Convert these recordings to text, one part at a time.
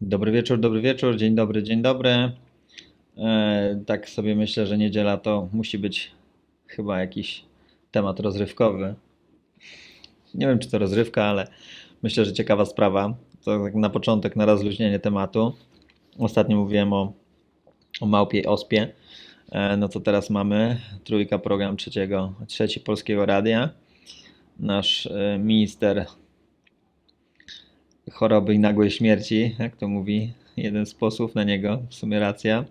Dobry wieczór, dobry wieczór, dzień dobry, dzień dobry. E, tak sobie myślę, że niedziela to musi być chyba jakiś temat rozrywkowy. Nie wiem, czy to rozrywka, ale myślę, że ciekawa sprawa. To tak na początek, na rozluźnienie tematu. Ostatnio mówiłem o, o małpiej ospie. E, no to teraz mamy trójka program trzeciego, trzeci Polskiego Radia. Nasz e, minister choroby i nagłej śmierci, jak to mówi jeden z posłów na niego, w sumie racja.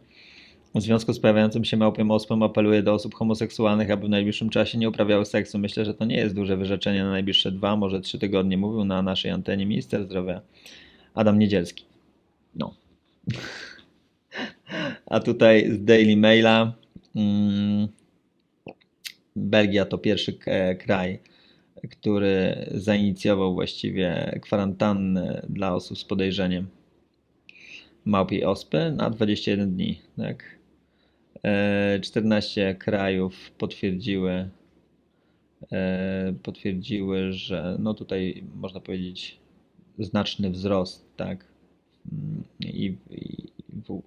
W związku z pojawiającym się małpiem ospą apeluje do osób homoseksualnych, aby w najbliższym czasie nie uprawiały seksu. Myślę, że to nie jest duże wyrzeczenie na najbliższe dwa, może trzy tygodnie, mówił na naszej antenie minister zdrowia Adam Niedzielski. No. A tutaj z Daily Maila mm, Belgia to pierwszy k- kraj, który zainicjował właściwie kwarantannę dla osób z podejrzeniem małpiej ospy na 21 dni. Tak? E, 14 krajów potwierdziły, e, potwierdziły, że no tutaj można powiedzieć znaczny wzrost, tak? Mm, I,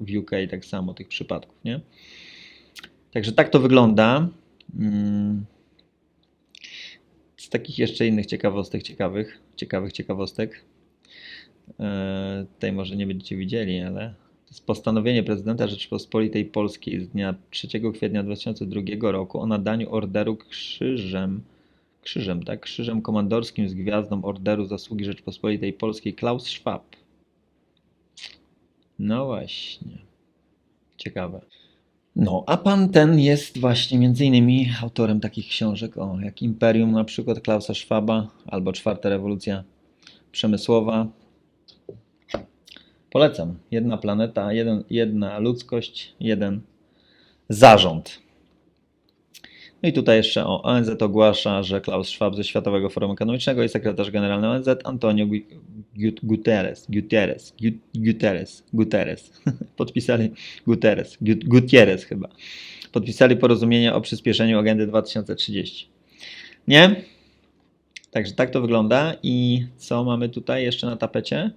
w, UK tak samo tych przypadków, nie? Także tak to wygląda. Z takich jeszcze innych ciekawostek, ciekawych, ciekawych ciekawostek, e, tutaj może nie będziecie widzieli, ale to jest postanowienie prezydenta Rzeczypospolitej Polskiej z dnia 3 kwietnia 2002 roku o nadaniu orderu krzyżem, krzyżem, tak, krzyżem komandorskim z gwiazdą Orderu Zasługi Rzeczypospolitej Polskiej Klaus Schwab. No właśnie. Ciekawe. No, a pan ten jest właśnie między innymi autorem takich książek, o, jak Imperium na przykład Klausa Schwaba, albo Czwarta Rewolucja Przemysłowa. Polecam. Jedna planeta, jeden, jedna ludzkość, jeden zarząd. No i tutaj jeszcze o ONZ ogłasza, że Klaus Schwab ze Światowego Forum Ekonomicznego i sekretarz generalny ONZ Antonio Gu- Gu- Guterres, Guterres, Gu- Guterres, Guterres, podpisali Guterres, Gu- Gutierrez chyba, podpisali porozumienie o przyspieszeniu agendy 2030. Nie? Także tak to wygląda i co mamy tutaj jeszcze na tapecie?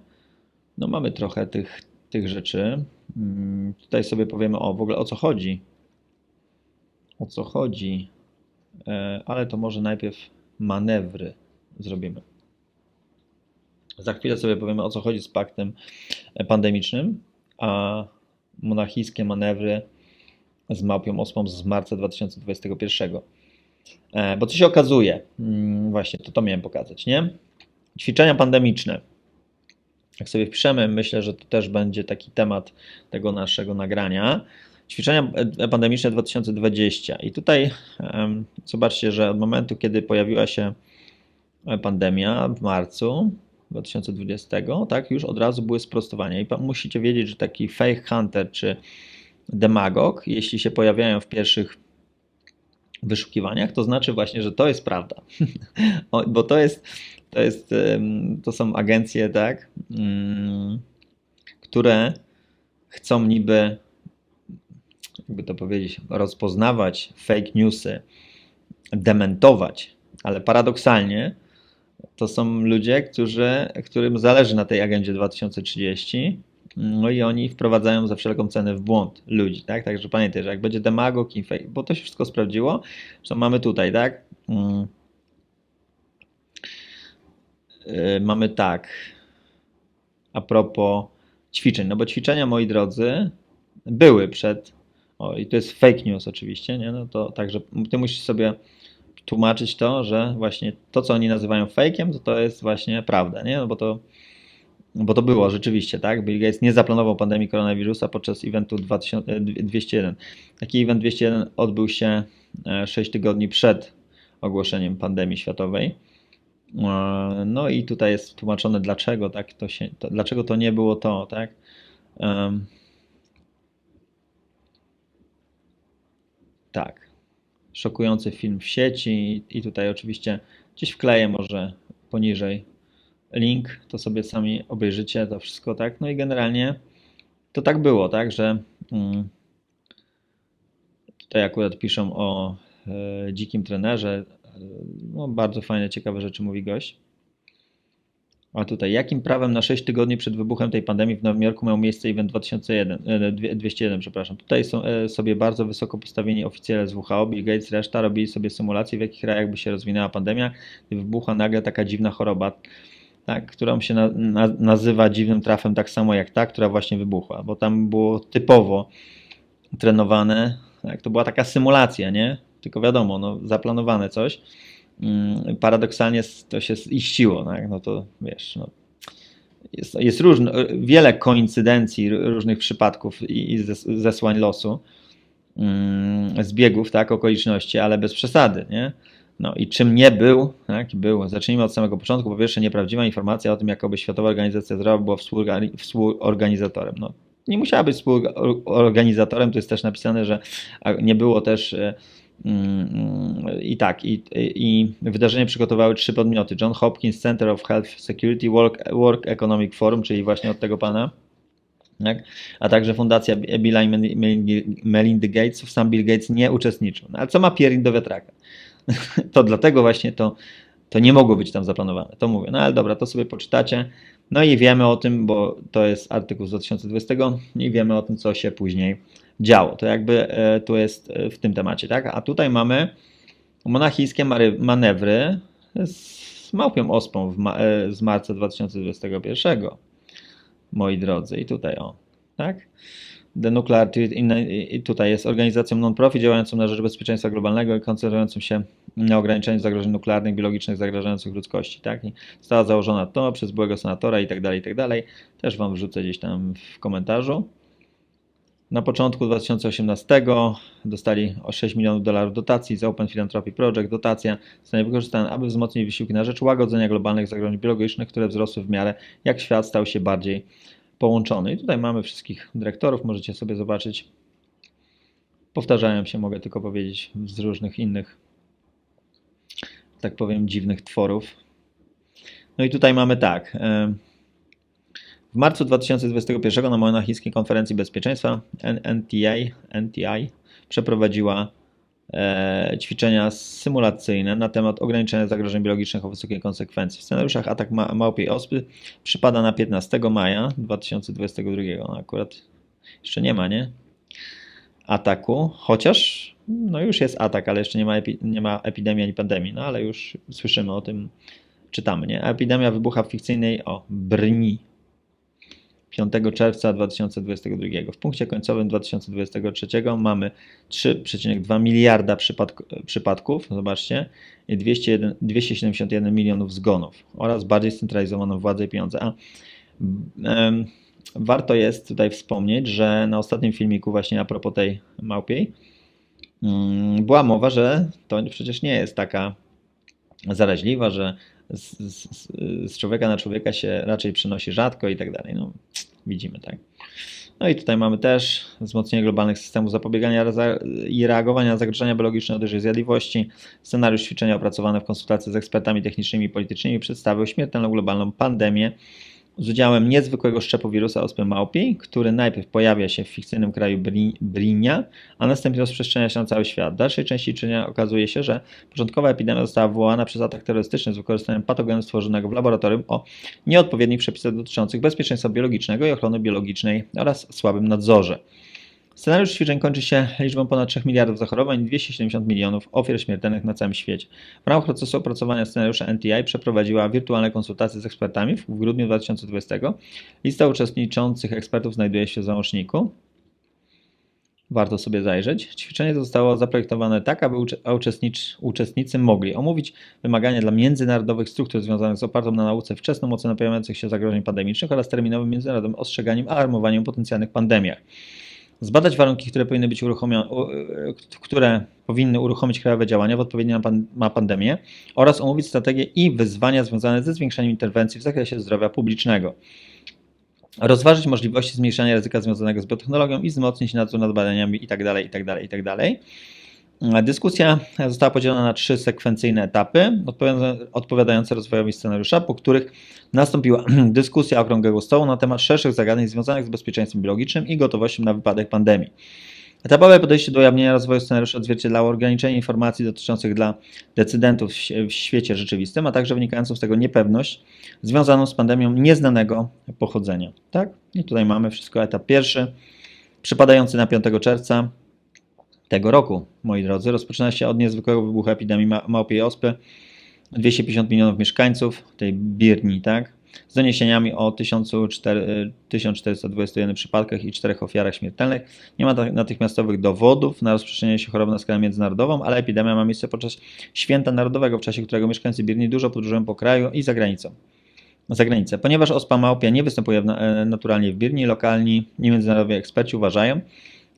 No mamy trochę tych, tych rzeczy. Mm, Tutaj sobie powiemy o w ogóle o co chodzi. O co chodzi. E, Ale to może najpierw manewry zrobimy. Za chwilę sobie powiemy o co chodzi z paktem pandemicznym, a monarchijskie manewry z małpią ospą z marca 2021. E, Bo co się okazuje, Mm, właśnie to to miałem pokazać, nie? Ćwiczenia pandemiczne. Jak sobie wpiszemy, myślę, że to też będzie taki temat tego naszego nagrania. Ćwiczenia e, pandemiczne 2020. I tutaj zobaczcie, że od momentu, kiedy pojawiła się pandemia w marcu 2020, tak, już od razu były sprostowania. I musicie wiedzieć, że taki fake hunter czy demagog, jeśli się pojawiają w pierwszych wyszukiwaniach, to znaczy właśnie, że to jest prawda. Bo to jest, to jest, to są agencje, tak, mm, które chcą niby, jakby to powiedzieć, rozpoznawać fake newsy, dementować, ale paradoksalnie to są ludzie, którzy, którym zależy na tej agendzie 2030. No i oni wprowadzają za wszelką cenę w błąd ludzi, tak? Także pamiętaj, że jak będzie demagog i fake, bo to się wszystko sprawdziło, co mamy tutaj, tak? Yy, mamy tak, a propos ćwiczeń, no bo ćwiczenia, moi drodzy, były przed, o i to jest fake news oczywiście, nie? No to także ty musisz sobie tłumaczyć to, że właśnie to, co oni nazywają fake'iem, to to jest właśnie prawda, nie? No bo to, bo to było rzeczywiście, tak? Bill Gates nie zaplanował pandemii koronawirusa podczas eventu 2000, e, 201. Taki event 201 odbył się 6 tygodni przed ogłoszeniem pandemii światowej. E, No i tutaj jest tłumaczone, dlaczego tak to się, to, dlaczego to nie było to, tak? Em, tak. Szokujący film w sieci i tutaj oczywiście gdzieś wkleję może poniżej link, to sobie sami obejrzycie to wszystko, tak? No i generalnie to tak było, tak, że mm, tutaj akurat piszą o e, dzikim trenerze, e, no bardzo fajne, ciekawe rzeczy mówi gość. A tutaj, jakim prawem na 6 tygodni przed wybuchem tej pandemii w Nowym Jorku miał miejsce event 2001, e, dwie- 201, przepraszam. Tutaj są e, sobie bardzo wysoko postawieni oficjele z WHO, Bill Gates, reszta robili sobie symulacje, w jakich krajach by się rozwinęła pandemia, gdy wybuchła nagle taka dziwna choroba, tak, którą się na, na, nazywa dziwnym trafem tak samo jak ta, która właśnie wybuchła, bo tam było typowo trenowane, tak, to była taka symulacja, nie? Tylko wiadomo, no, zaplanowane coś. Mm, Paradoksalnie to się ziściło, tak? no to wiesz, no, jest, jest różne, wiele koincydencji, różnych przypadków i, i zes- zesłań losu, mm, zbiegów, tak, okoliczności, ale bez przesady, nie? No i czym nie był, tak, był, zacznijmy od samego początku, po pierwsze nieprawdziwa informacja o tym, jakoby Światowa Organizacja Zdrowia była współorgani- współorganizatorem. No, nie musiała być współorganizatorem, to jest też napisane, że nie było też e, i tak, i, i wydarzenie przygotowały trzy podmioty, John Hopkins Center of Health Security, Work, Work Economic Forum, czyli właśnie od tego pana, tak? a także Fundacja Billa i Mel- Melindy Gates, sam Bill Gates nie uczestniczył. No, ale co ma pierin do wiatraka? to dlatego właśnie to, to nie mogło być tam zaplanowane. To mówię, no ale dobra, to sobie poczytacie. No i wiemy o tym, bo to jest artykuł z 2020 i wiemy o tym, co się później działo. To jakby e, tu jest e, w tym temacie, tak? A tutaj mamy monachijskie manewry z małpią ospą ma- e, z marca 2021. Moi drodzy, i tutaj o, tak? The Nuclear i tutaj jest organizacją non-profit działającą na rzecz bezpieczeństwa globalnego i koncentrującą się na ograniczeniu zagrożeń nuklearnych, biologicznych zagrażających ludzkości, tak? I została założona to przez byłego senatora i tak dalej, i tak dalej. Też Wam wrzucę gdzieś tam w komentarzu. Na początku 2018 dostali o 6 milionów dolarów dotacji z Open Philanthropy Project. Dotacja zostanie wykorzystana, aby wzmocnić wysiłki na rzecz łagodzenia globalnych zagrożeń biologicznych, które wzrosły w miarę jak świat stał się bardziej połączony. I tutaj mamy wszystkich dyrektorów, możecie sobie zobaczyć. Powtarzają się, mogę tylko powiedzieć, z różnych innych, tak powiem, dziwnych tworów. No i tutaj mamy tak. W marcu 2021 na Monachijskiej Konferencji Bezpieczeństwa NTI, NTI przeprowadziła e, ćwiczenia symulacyjne na temat ograniczenia zagrożeń biologicznych o wysokiej konsekwencji. W scenariuszach atak ma małpiej ospy przypada na 15 maja 2022. No akurat jeszcze nie ma, nie? Ataku, chociaż no już jest atak, ale jeszcze nie ma, epi, nie ma epidemii ani pandemii, no ale już słyszymy o tym, czytamy, nie? Epidemia wybucha w fikcyjnej, o, Brni 5 czerwca 2022. W punkcie końcowym 2023 mamy 3,2 miliarda przypadk przypadków, zobaczcie, i 201, 271 milionów zgonów oraz bardziej scentralizowaną władzę i pieniądze. A, warto jest tutaj wspomnieć, że na ostatnim filmiku właśnie a propos tej małpiej mm, była mowa, że to przecież nie jest taka zaraźliwa, że z, z, z człowieka na człowieka się raczej przenosi rzadko i tak dalej. No, widzimy, tak. No i tutaj mamy też wzmocnienie globalnych systemów zapobiegania i reagowania na zagrożenia biologiczne o dużej zjadliwości. Scenariusz ćwiczenia opracowany w konsultacji z ekspertami technicznymi i politycznymi przedstawił śmiertelną globalną pandemię z udziałem niezwykłego szczepu wirusa ospy małpiej, który najpierw pojawia się w fikcyjnym kraju Brinia, a następnie rozprzestrzenia się na cały świat. W dalszej części ćwiczenia okazuje się, że początkowa epidemia została wywołana przez atak terrorystyczny z wykorzystaniem patogenu stworzonego w laboratorium o nieodpowiednich przepisach dotyczących bezpieczeństwa biologicznego i ochrony biologicznej oraz słabym nadzorze. Scenariusz ćwiczeń kończy się liczbą ponad 3 miliardów zachorowań i 270 milionów ofiar śmiertelnych na całym świecie. W ramach procesu opracowania scenariusza NTI przeprowadziła wirtualne konsultacje z ekspertami w grudniu 2020. Lista uczestniczących ekspertów znajduje się w załączniku. Warto sobie zajrzeć. Ćwiczenie zostało zaprojektowane tak, aby uczestnicy mogli omówić wymagania dla międzynarodowych struktur związanych z opartą na nauce wczesną oceną pojawiających się zagrożeń pandemicznych oraz terminowym międzynarodowym ostrzeganiem, alarmowaniem o potencjalnych pandemiach zbadać warunki, które powinny być uruchomione, które powinny uruchomić krajowe działania w odpowiedzi na, pan, na pandemię oraz omówić strategie i wyzwania związane ze zwiększaniem interwencji w zakresie zdrowia publicznego. Rozważyć możliwości zmniejszania ryzyka związanego z biotechnologią i wzmocnić nadzór nad badaniami itd. itd., itd. Dyskusja została podzielona na trzy sekwencyjne etapy, odpowiadające rozwojowi scenariusza, po których nastąpiła dyskusja okrągłego stołu na temat szerszych zagadnień związanych z bezpieczeństwem biologicznym i gotowością na wypadek pandemii. Etapowe podejście do ujawnienia rozwoju scenariusza odzwierciedlało ograniczenie informacji dotyczących dla decydentów w świe- w świecie rzeczywistym, a także wynikającą z tego niepewność związaną z pandemią nieznanego pochodzenia. Tak? I tutaj mamy wszystko. Etap pierwszy, przypadający na 5 czerwca tego roku, moi drodzy, rozpoczyna się od niezwykłego wybuchu epidemii ma- małpiej ospy. 250 milionów mieszkańców tej Birni, tak? Z doniesieniami o 1400 1421 przypadkach i 4 ofiarach śmiertelnych. Nie ma natychmiastowych dowodów na rozprzestrzenianie się choroby na skalę międzynarodową, ale epidemia ma miejsce podczas święta narodowego, w czasie którego mieszkańcy Birni dużo podróżują po kraju i za granicą. Za granicę. Ponieważ ospa małpia nie występuje naturalnie w Birni, lokalni i międzynarodowi eksperci uważają,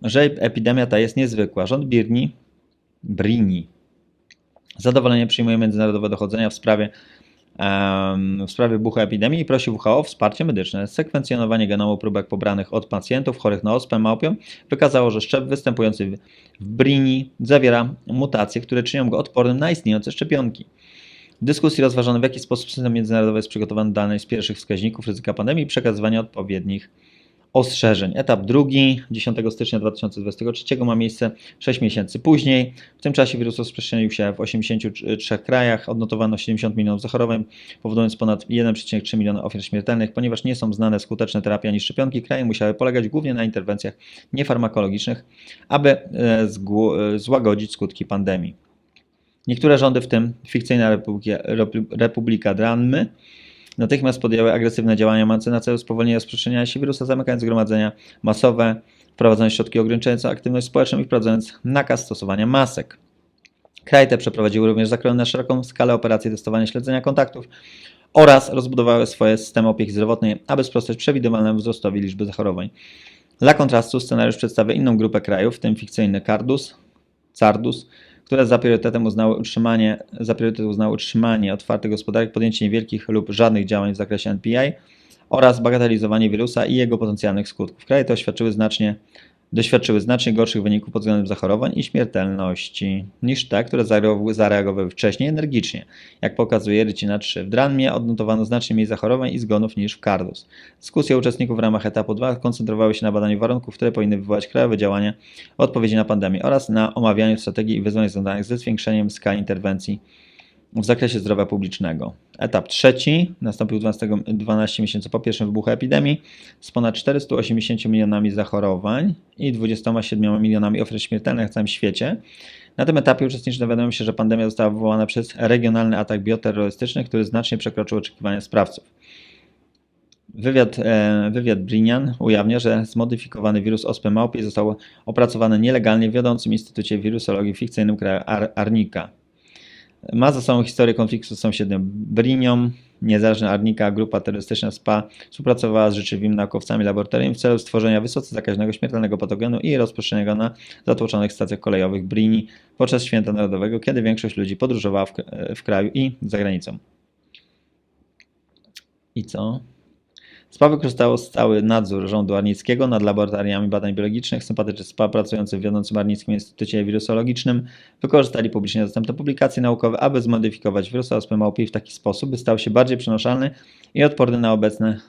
że epidemia ta jest niezwykła. Rząd Birni, Brini, zadowolenie przyjmuje międzynarodowe dochodzenia w sprawie, w sprawie wybuchu epidemii i prosi WHO o wsparcie medyczne. Sekwencjonowanie genomu próbek pobranych od pacjentów chorych na ospę małpią wykazało, że szczep występujący w- w Brini zawiera mutacje, które czynią go odpornym na istniejące szczepionki. W dyskusji rozważano, w jaki sposób system międzynarodowy jest przygotowany do danej z pierwszych wskaźników ryzyka pandemii i przekazywania odpowiednich ostrzeżeń. Etap drugi, 10 stycznia 2023 ma miejsce 6 miesięcy później. W tym czasie wirus rozprzestrzenił się w 83 krajach, odnotowano 70 milionów zachorowań, powodując ponad 1,3 miliona ofiar śmiertelnych. Ponieważ nie są znane skuteczne terapie ani szczepionki, kraje musiały polegać głównie na interwencjach niefarmakologicznych, aby e, e, złagodzić skutki pandemii. Niektóre rządy, w tym fikcyjna Republika, Republika Dranmy, natychmiast podjęły agresywne działania mające na celu spowolnienie rozprzestrzeniania się wirusa, zamykając zgromadzenia masowe, wprowadzając środki ograniczające aktywność społeczną i wprowadzając nakaz stosowania masek. Kraje te przeprowadziły również zakrojone na szeroką skalę operacje testowania śledzenia kontaktów oraz rozbudowały swoje systemy opieki zdrowotnej, aby sprostać przewidywalnemu wzrostowi liczby zachorowań. Dla kontrastu scenariusz przedstawia inną grupę krajów, w tym fikcyjny Cardus, Cardus, które za priorytetem uznały utrzymanie, za priorytet uznały utrzymanie otwartych gospodarek, podjęcie niewielkich lub żadnych działań w zakresie NPI oraz bagatelizowanie wirusa i jego potencjalnych skutków. Kraje te oświadczyły znacznie, doświadczyły znacznie gorszych wyników pod względem zachorowań i śmiertelności niż te, które zareagowały- wcześniej energicznie. Jak pokazuje Rycina 3, w Dranmie odnotowano znacznie mniej zachorowań i zgonów niż w Cardus. Dyskusje uczestników w ramach etapu 2 koncentrowały się na badaniu warunków, które powinny wywołać krajowe działania odpowiedzi na pandemię oraz na omawianiu strategii i wyzwań związanych ze zwiększeniem skali interwencji w zakresie zdrowia publicznego. Etap trzeci nastąpił 12, 12 miesięcy po pierwszym wybuchu epidemii z ponad 480 milionami zachorowań i 27 milionami ofiar śmiertelnych na całym świecie. Na tym etapie uczestnicy dowiadują się, że pandemia została wywołana przez regionalny atak bioterrorystyczny, który znacznie przekroczył oczekiwania sprawców. Wywiad, e, wywiad Brinian ujawnia, że zmodyfikowany wirus ospy małpiej został opracowany nielegalnie w wiodącym Instytucie Wirusologii fikcyjnym kraju Ar Arnika. Ma za sobą historię konfliktu z sąsiednią Brinią. Niezależna Arnika, grupa terrorystyczna SPA, współpracowała z rzeczywistymi naukowcami laboratoryum w celu stworzenia wysoce zakaźnego śmiertelnego patogenu i rozproszczenia go na zatłoczonych stacjach kolejowych Brini podczas święta narodowego, kiedy większość ludzi podróżowała w, w kraju i za granicą. I co? SPA wykorzystało stały nadzór rządu arnickiego nad laboratoriami badań biologicznych. Sympatycy SPA pracujący w wiodącym arnickim Instytucie Wirusologicznym wykorzystali publicznie dostępne publikacje naukowe, aby zmodyfikować wirusa ospy w taki sposób, by stał się bardziej przenoszalny i odporny na obecne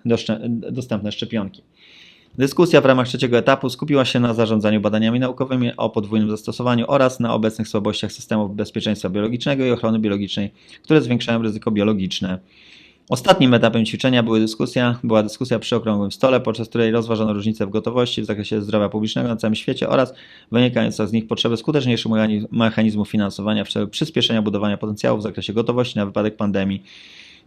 dostępne szczepionki. Dyskusja w ramach trzeciego etapu skupiła się na zarządzaniu badaniami naukowymi o podwójnym zastosowaniu oraz na obecnych słabościach systemów bezpieczeństwa biologicznego i ochrony biologicznej, które zwiększają ryzyko biologiczne. Ostatnim etapem ćwiczenia były dyskusja, była dyskusja przy okrągłym stole, podczas której rozważano różnice w gotowości w zakresie zdrowia publicznego na całym świecie oraz wynikające z nich potrzeby skuteczniejszych mechani- mechanizmów finansowania w celu przyspieszenia budowania potencjału w zakresie gotowości na wypadek pandemii.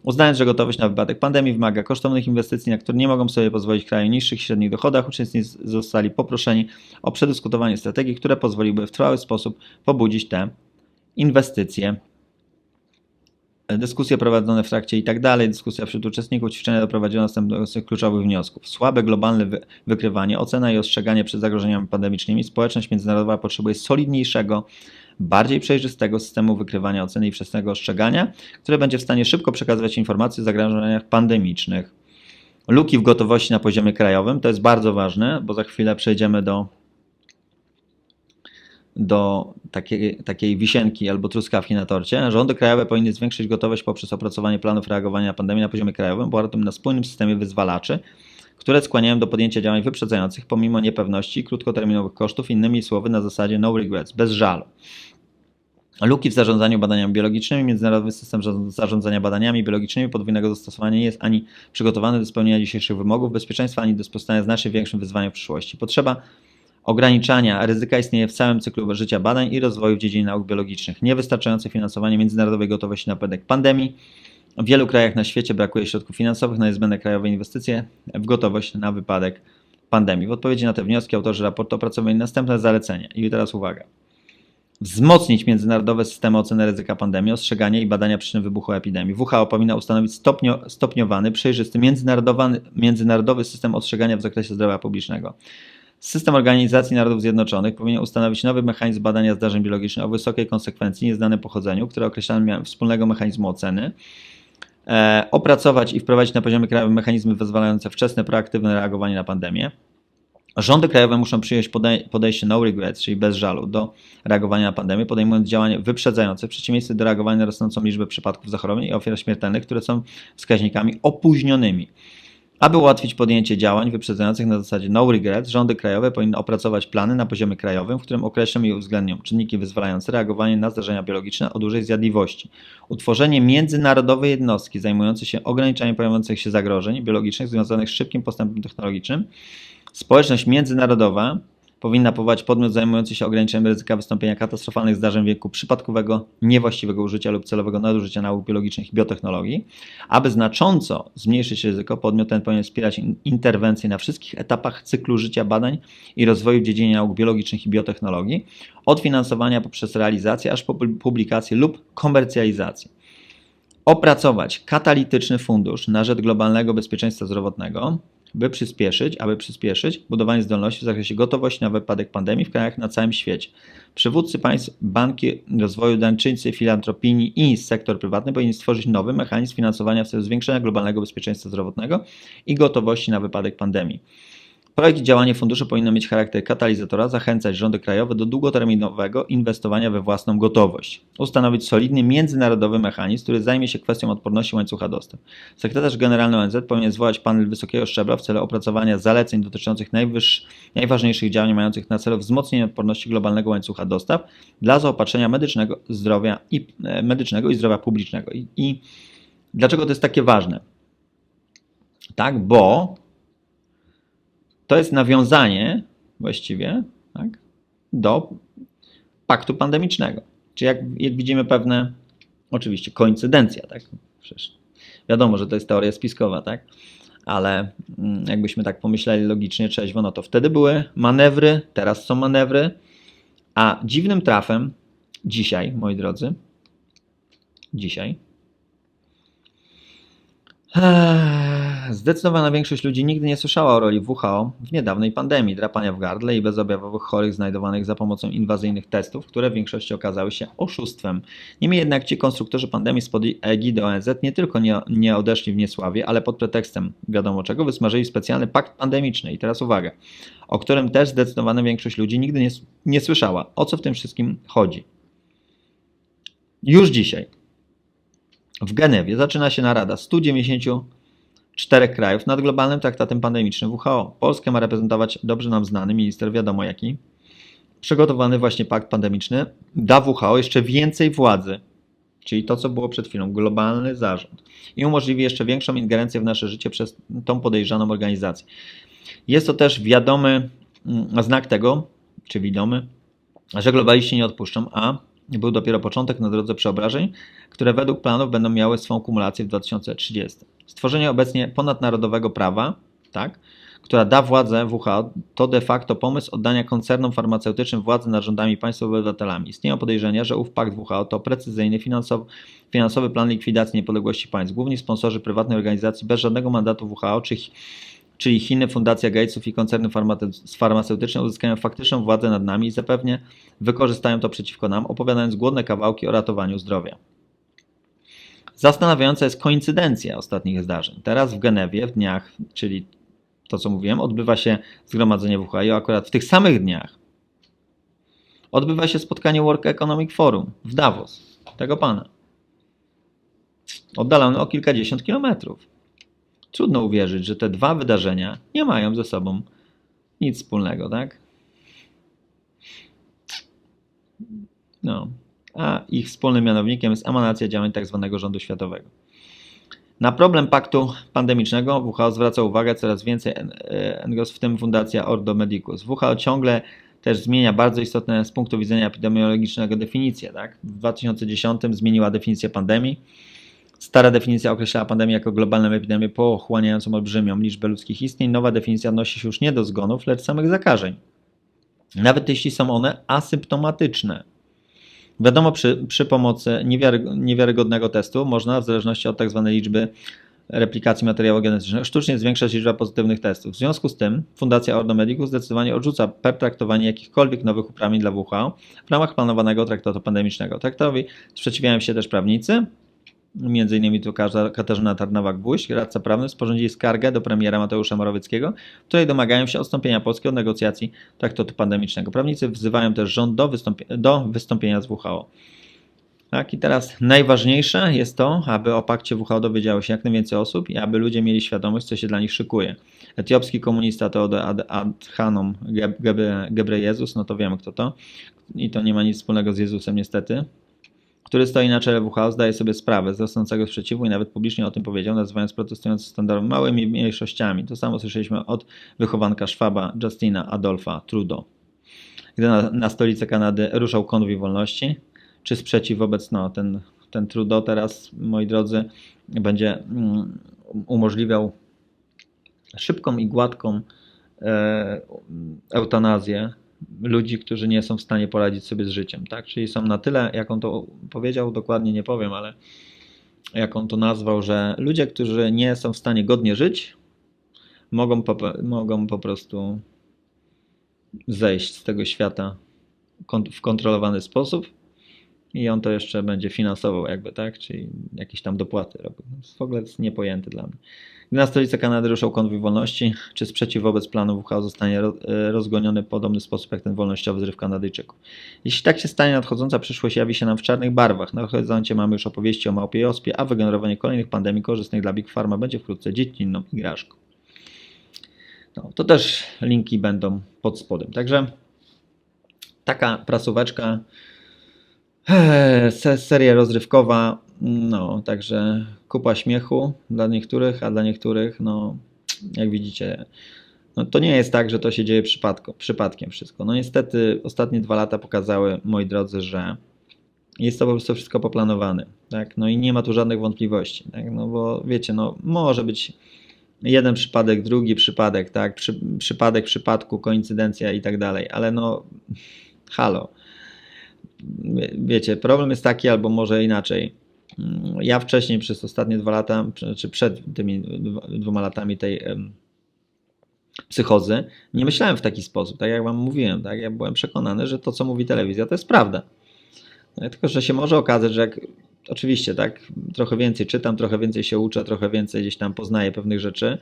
Uznając, że gotowość na wypadek pandemii wymaga kosztownych inwestycji, na które nie mogą sobie pozwolić kraje niższych i średnich dochodach, uczestnicy zostali poproszeni o przedyskutowanie strategii, które pozwoliłyby w trwały sposób pobudzić te inwestycje dyskusje prowadzone w trakcie i tak dalej, dyskusja wśród uczestników ćwiczenia doprowadziła do następujących kluczowych wniosków. Słabe globalne wy- wykrywanie, ocena i ostrzeganie przed zagrożeniami pandemicznymi. Społeczność międzynarodowa potrzebuje solidniejszego, bardziej przejrzystego systemu wykrywania, oceny i wczesnego ostrzegania, które będzie w stanie szybko przekazywać informacje o zagrożeniach pandemicznych. Luki w gotowości na poziomie krajowym to jest bardzo ważne, bo za chwilę przejdziemy do do takiej, takiej wisienki albo truskawki na torcie, rządy krajowe powinny zwiększyć gotowość poprzez opracowanie planów reagowania na pandemię na poziomie krajowym, opartym na spójnym systemie wyzwalaczy, które skłaniają do podjęcia działań wyprzedzających pomimo niepewności i krótkoterminowych kosztów, innymi słowy na zasadzie no regrets, bez żalu. Luki w zarządzaniu badaniami biologicznymi. Międzynarodowy system zarząd- zarządzania badaniami biologicznymi podwójnego zastosowania nie jest ani przygotowany do spełnienia dzisiejszych wymogów bezpieczeństwa, ani do sprostania znacznie większym wyzwaniom w przyszłości. Potrzeba ograniczania ryzyka istnieje w całym cyklu życia badań i rozwoju w dziedzinie nauk biologicznych. Niewystarczające finansowanie międzynarodowej gotowości na wypadek pandemii. W wielu krajach na świecie brakuje środków finansowych na niezbędne krajowe inwestycje w gotowość na wypadek pandemii. W odpowiedzi na te wnioski autorzy raportu opracowali następne zalecenia. I teraz uwaga wzmocnić międzynarodowe systemy oceny ryzyka pandemii, ostrzegania i badania przyczyn wybuchu epidemii. WHO powinna ustanowić stopnio, stopniowany, przejrzysty, międzynarodowy, system ostrzegania w zakresie zdrowia publicznego. System Organizacji Narodów Zjednoczonych powinien ustanowić nowy mechanizm badania zdarzeń biologicznych o wysokiej konsekwencji, nieznanym pochodzeniu, który określany miałem wspólnego mechanizmu oceny. E, opracować i wprowadzić na poziomie krajowym mechanizmy pozwalające wczesne, proaktywne reagowanie na pandemię. Rządy krajowe muszą przyjąć podej- podejście no regrets, czyli bez żalu, do reagowania na pandemię, podejmując działania wyprzedzające w przeciwieństwie do reagowania na rosnącą liczbę przypadków zachorowań i ofiar śmiertelnych, które są wskaźnikami opóźnionymi. Aby ułatwić podjęcie działań wyprzedzających na zasadzie no regrets, rządy krajowe powinny opracować plany na poziomie krajowym, w którym określą i uwzględnią czynniki wyzwalające reagowanie na zdarzenia biologiczne o dużej zjadliwości. Utworzenie międzynarodowej jednostki zajmującej się ograniczaniem pojawiających się zagrożeń biologicznych związanych z szybkim postępem technologicznym Społeczność międzynarodowa powinna powołać podmiot zajmujący się ograniczeniem ryzyka wystąpienia katastrofalnych zdarzeń wieku przypadkowego, niewłaściwego użycia lub celowego nadużycia nauk biologicznych i biotechnologii. Aby znacząco zmniejszyć ryzyko, podmiot ten powinien wspierać in- interwencje na wszystkich etapach cyklu życia badań i rozwoju w dziedzinie nauk biologicznych i biotechnologii, od finansowania poprzez realizację aż po pu- publikację lub komercjalizację. Opracować katalityczny fundusz na rzecz globalnego bezpieczeństwa zdrowotnego, by przyspieszyć, aby przyspieszyć budowanie zdolności w zakresie gotowości na wypadek pandemii w krajach na całym świecie. Przywódcy państw, banki rozwoju, dańczyńcy, filantropini i sektor prywatny powinni stworzyć nowy mechanizm finansowania w celu zwiększenia globalnego bezpieczeństwa zdrowotnego i gotowości na wypadek pandemii. Projekt i działanie funduszu powinno mieć charakter katalizatora, zachęcać rządy krajowe do długoterminowego inwestowania we własną gotowość. Ustanowić solidny międzynarodowy mechanizm, który zajmie się kwestią odporności łańcucha dostaw. Sekretarz Generalny ONZ powinien zwołać panel wysokiego szczebla w celu opracowania zaleceń dotyczących najważniejszych działań mających na celu wzmocnienie odporności globalnego łańcucha dostaw dla zaopatrzenia medycznego, zdrowia i, e, medycznego i zdrowia publicznego. I, I dlaczego to jest takie ważne? Tak, bo to jest nawiązanie właściwie tak, do paktu pandemicznego. Czyli jak, jak widzimy pewne, oczywiście koincydencja, tak? Przecież wiadomo, że to jest teoria spiskowa, tak? Ale mm, jakbyśmy tak pomyśleli logicznie, trzeźwo, no to wtedy były manewry, teraz są manewry, a dziwnym trafem dzisiaj, moi drodzy, dzisiaj Zdecydowana większość ludzi nigdy nie słyszała o roli WHO w niedawnej pandemii drapania w gardle i bezobjawowych chorych znajdowanych za pomocą inwazyjnych testów, które w większości okazały się oszustwem. Niemniej jednak ci konstruktorzy pandemii spod egidy ONZ nie tylko nie, nie odeszli w niesławie, ale pod pretekstem wiadomo czego wysmażyli specjalny pakt pandemiczny. I teraz uwaga, o którym też zdecydowana większość ludzi nigdy nie, nie słyszała. O co w tym wszystkim chodzi? Już dzisiaj w Genewie zaczyna się narada 194 krajów nad globalnym traktatem pandemicznym WHO. Polskę ma reprezentować dobrze nam znany minister, wiadomo jaki. Przygotowany właśnie pakt pandemiczny da WHO jeszcze więcej władzy, czyli to, co było przed chwilą, globalny zarząd. I umożliwi jeszcze większą ingerencję w nasze życie przez tą podejrzaną organizację. Jest to też wiadomy mm, znak tego, czy widomy, że globaliści nie odpuszczą, a był dopiero początek na drodze przeobrażeń, które według planów będą miały swą kumulację w 2030. Stworzenie obecnie ponadnarodowego prawa, tak, która da władzę WHO, to de facto pomysł oddania koncernom farmaceutycznym władzy nad rządami państw obywatelami. Istnieją podejrzenia, że ów pakt WHO to precyzyjny finansowy, finansowy plan likwidacji niepodległości państw. Główni sponsorzy prywatnej organizacji bez żadnego mandatu WHO, czy, czyli Chiny, Fundacja Gatesów i koncerny farmace- farmaceutyczne uzyskają faktyczną władzę nad nami i zapewne wykorzystają to przeciwko nam, opowiadając głodne kawałki o ratowaniu zdrowia. Zastanawiająca jest koincydencja ostatnich zdarzeń. Teraz w Genewie, w dniach, czyli to co mówiłem, odbywa się zgromadzenie WHO i akurat w tych samych dniach odbywa się spotkanie World Economic Forum w Davos, tego pana. Oddalony o kilkadziesiąt kilometrów. Trudno uwierzyć, że te dwa wydarzenia nie mają ze sobą nic wspólnego, tak? No, a ich wspólnym mianownikiem jest emanacja działań tzw. rządu światowego. Na problem paktu pandemicznego WHO zwraca uwagę coraz więcej e, NGOs, w tym Fundacja Ordo Medicus. WHO ciągle też zmienia bardzo istotne z punktu widzenia epidemiologicznego definicje. Tak? W 2010 zmieniła definicję pandemii. Stara definicja określała pandemię jako globalną epidemię pochłaniającą olbrzymią liczbę ludzkich istnień. Nowa definicja odnosi się już nie do zgonów, lecz samych zakażeń. Nawet jeśli są one asymptomatyczne. Wiadomo, przy, przy pomocy niewiary, niewiarygodnego testu można, w zależności od tzw. liczby replikacji materiału genetycznego, sztucznie zwiększać liczbę pozytywnych testów. W związku z tym Fundacja Ordo Medicus zdecydowanie odrzuca pertraktowanie jakichkolwiek nowych uprawnień dla WHO w ramach planowanego traktatu pandemicznego. Traktatowi sprzeciwiają się też prawnicy, Między innymi tu Katarzyna Tarnowa-Gwóźdź, radca prawny, sporządzili skargę do premiera Mateusza Morawieckiego, w której domagają się odstąpienia Polski od negocjacji traktatu pandemicznego. Prawnicy wzywają też rząd do, wystąpi do wystąpienia z WHO. Tak, i teraz najważniejsze jest to, aby o pakcie WHO dowiedziało się jak najwięcej osób i aby ludzie mieli świadomość, co się dla nich szykuje. Etiopski komunista Ad Adhanom Gebrejezus, no to wiemy kto to. I to nie ma nic wspólnego z Jezusem niestety który stoi na czele WHO, zdaje sobie sprawę z rosnącego sprzeciwu i nawet publicznie o tym powiedział, nazywając protestujących standardów małymi mniejszościami. To samo słyszeliśmy od wychowanka Szwaba Justina Adolfa Trudeau. Gdy na, na stolicę Kanady ruszał konwój wolności, czy sprzeciw wobec, no, ten, ten Trudeau teraz, moi drodzy, będzie mm, umożliwiał szybką i gładką e, eutanazję ludzi, którzy nie są w stanie poradzić sobie z życiem, tak? Czyli są na tyle, jak on to powiedział, dokładnie nie powiem, ale jak on to nazwał, że ludzie, którzy nie są w stanie godnie żyć, mogą po, mogą po prostu zejść z tego świata w kontrolowany sposób i on to jeszcze będzie finansował jakby, tak? Czyli jakieś tam dopłaty robił. W ogóle jest niepojęty dla mnie. Gdy na stolicę Kanady ruszał konwój wolności, czy sprzeciw wobec planu WHO zostanie e, rozgoniony w podobny sposób jak ten wolnościowy zryw Kanadyjczyków? Jeśli tak się stanie, nadchodząca przyszłość jawi się nam w czarnych barwach. Na horyzoncie mamy już opowieści o małpie i ospie, a wygenerowanie kolejnych pandemii korzystnych dla Big Pharma będzie wkrótce dziecinną igraszką. No, to też linki będą pod spodem. Także taka prasóweczka, seria rozrywkowa, no, także kupa śmiechu dla niektórych, a dla niektórych, no, jak widzicie, no, to nie jest tak, że to się dzieje przypadko, przypadkiem wszystko. No niestety ostatnie dwa lata pokazały, moi drodzy, że jest to po prostu wszystko poplanowane, tak? No i nie ma tu żadnych wątpliwości, tak? No bo wiecie, no może być jeden przypadek, drugi przypadek, tak? Przy, przypadek, przypadku, koincydencja i tak dalej, ale no halo. Wiecie, problem jest taki, albo może inaczej ja wcześniej przez ostatnie dwa lata, czy przed tymi dwoma latami tej psychozy, nie myślałem w taki sposób, tak jak wam mówiłem, tak? Ja byłem przekonany, że to, co mówi telewizja, to jest prawda. No tylko, że się może okazać, że jak oczywiście, tak, trochę więcej czytam, trochę więcej się uczę, trochę więcej gdzieś tam poznaję pewnych rzeczy,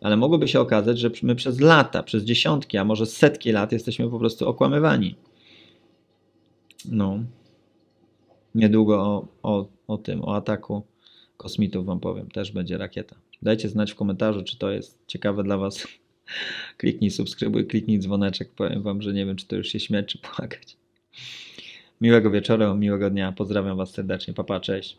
ale mogłoby się okazać, że my przez lata, przez dziesiątki, a może setki lat jesteśmy po prostu okłamywani. No. Niedługo o, o, o tym, o ataku kosmitów Wam powiem. Też będzie rakieta. Dajcie znać w komentarzu, czy to jest ciekawe dla Was. Kliknij subskrybuj, kliknij dzwoneczek. Powiem Wam, że nie wiem, czy to już się śmiać, czy płakać. Miłego wieczoru, miłego dnia. Pozdrawiam Was serdecznie. Papa, cześć.